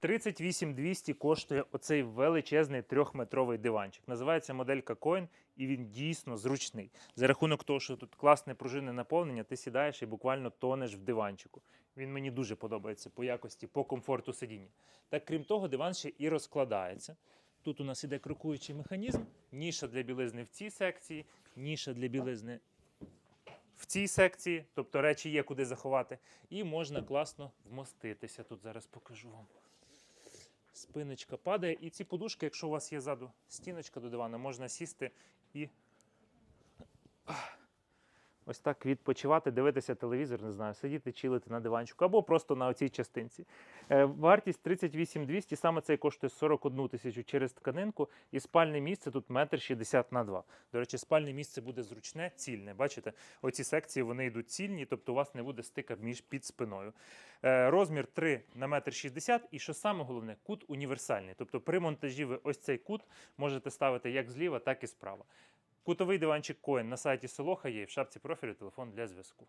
38 200 коштує оцей величезний трьохметровий диванчик. Називається моделька Coin, і він дійсно зручний. За рахунок того, що тут класне пружинне наповнення, ти сідаєш і буквально тонеш в диванчику. Він мені дуже подобається по якості, по комфорту сидіння. Так, крім того, диван ще і розкладається. Тут у нас іде крокуючий механізм, ніша для білизни в цій секції, ніша для білизни в цій секції, тобто речі є куди заховати, і можна класно вмоститися. Тут зараз покажу вам. Спиночка падає, і ці подушки, якщо у вас є ззаду стіночка до дивана, можна сісти і ось так відпочивати, дивитися телевізор, не знаю, сидіти, чилити на диванчику або просто на оцій частинці. Е, Вартість 38 200, саме цей коштує 41 тисячу через тканинку, і спальне місце тут метр 60 на 2. До речі, спальне місце буде зручне, цільне. Бачите, оці секції вони йдуть цільні, тобто у вас не буде стика між під спиною. Е, Розмір 3 на метр 60 і що саме головне, кут універсальний. Тобто при монтажі ви ось цей кут можете ставити як зліва, так і справа. Кутовий диванчик Коін на сайті Солоха є і в шапці профілю телефон для зв'язку.